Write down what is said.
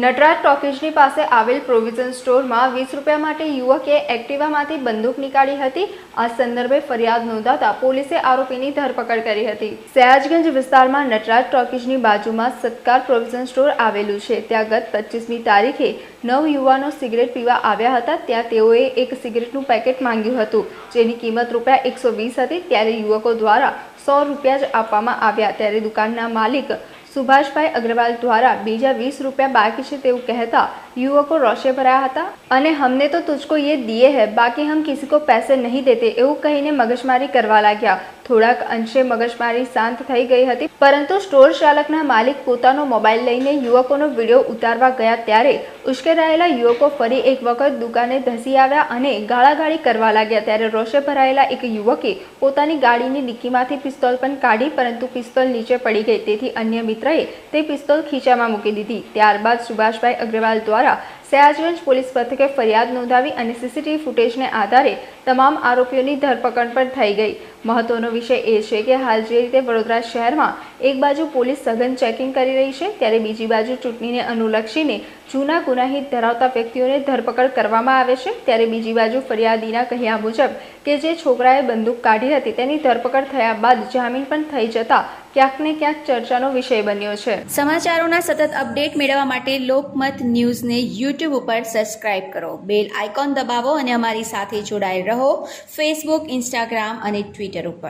નટરાજ ટોકીઝની પાસે આવેલ પ્રોવિઝન સ્ટોરમાં વીસ રૂપિયા માટે યુવકે એક્ટિવામાંથી બંદૂક નીકાળી હતી. આ સંદર્ભે ફરિયાદ નોંધાતા પોલીસે આરોપીની ધરપકડ કરી હતી. સયાજગંજ વિસ્તારમાં નટરાજ ટોકીઝની બાજુમાં સત્કાર પ્રોવિઝન સ્ટોર આવેલું છે. ત્યાં ગત પચીસમી તારીખે નવ યુવાનો સિગરેટ પીવા આવ્યા હતા. ત્યાં તેઓએ એક સિગરેટનું પેકેટ માંગ્યું હતું, જેની કિંમત રૂપિયા એકસો વીસ હતી. ત્યારે યુવકો દ્વારા સો રૂપિયા જ આપવામાં આવ્યા. ત્યારે દુકાનના માલિક સુભાષભાઈ અગ્રવાલ દ્વારા બીજા વીસ રૂપિયા બાકી છે તેવું કહેતા યુવકો રોષે ભરાયા હતા. અને હમને તો તુજકો યે દિયે હૈ, બાકી હમ કિસી કો પૈસે નહીં દેતે, એવું કહીને મગજમારી કરવા લાગ્યા. થોડાક અંશે મગજમારી શાંત થઈ ગઈ હતી, પરંતુ સ્ટોર ચાલકના માલિક પોતાનો મોબાઈલ લઈને યુવકોનો વીડિયો ઉતારવા ગયા ત્યારે ઉશ્કેરાયેલા યુવકો ફરી એક વખત દુકાને ધસી આવ્યા અને ગાળાગાળી કરવા લાગ્યા. ત્યારે રોષે ભરાયેલા એક યુવકે પોતાની ગાડીની ડિક્કીમાંથી પિસ્તોલ પણ કાઢી, પરંતુ પિસ્તોલ નીચે પડી ગઈ. તેથી અન્ય મિત્રએ તે પિસ્તોલ ખીચામાં મૂકી દીધી. ત્યારબાદ સુભાષભાઈ અગ્રવાલ દ્વારા સયાજગંજ પોલીસ મથકે ફરિયાદ નોંધાવી અને સીસીટીવી ફૂટેજને આધારે તમામ આરોપીઓની ધરપકડ પણ થઈ ગઈ. મહત્વનો વિષય એ છે કે હાલ જે રીતે વડોદરા શહેરમાં એક બાજુ પોલીસ સઘન ચેકિંગ કરી રહી છે, ત્યારે બીજી બાજુ ચૂંટણીને અનુલક્ષીને જૂના ગુનાહિત ધરાવતા વ્યક્તિઓને ધરપકડ કરવામાં આવે છે. ત્યારે બીજી બાજુ ફરિયાદીના કહ્યા મુજબ કે જે છોકરાએ બંદૂક કાઢી હતી, તેની ધરપકડ થયા બાદ જામીન પણ થઈ જતા ક્યાંક ક્યાંક ચર્ચાનો વિષય બન્યો છે. સમાચારોના સતત અપડેટ મેળવવા માટે લોકમત ન્યૂઝને યુટ્યુબ ઉપર સબસ્ક્રાઇબ કરો. બેલ આઇકોન દબાવો અને અમારી સાથે જોડાયેલ રહો. ફેસબુક ઇન્સ્ટાગ્રામ અને ટ્વિટર ઉપર.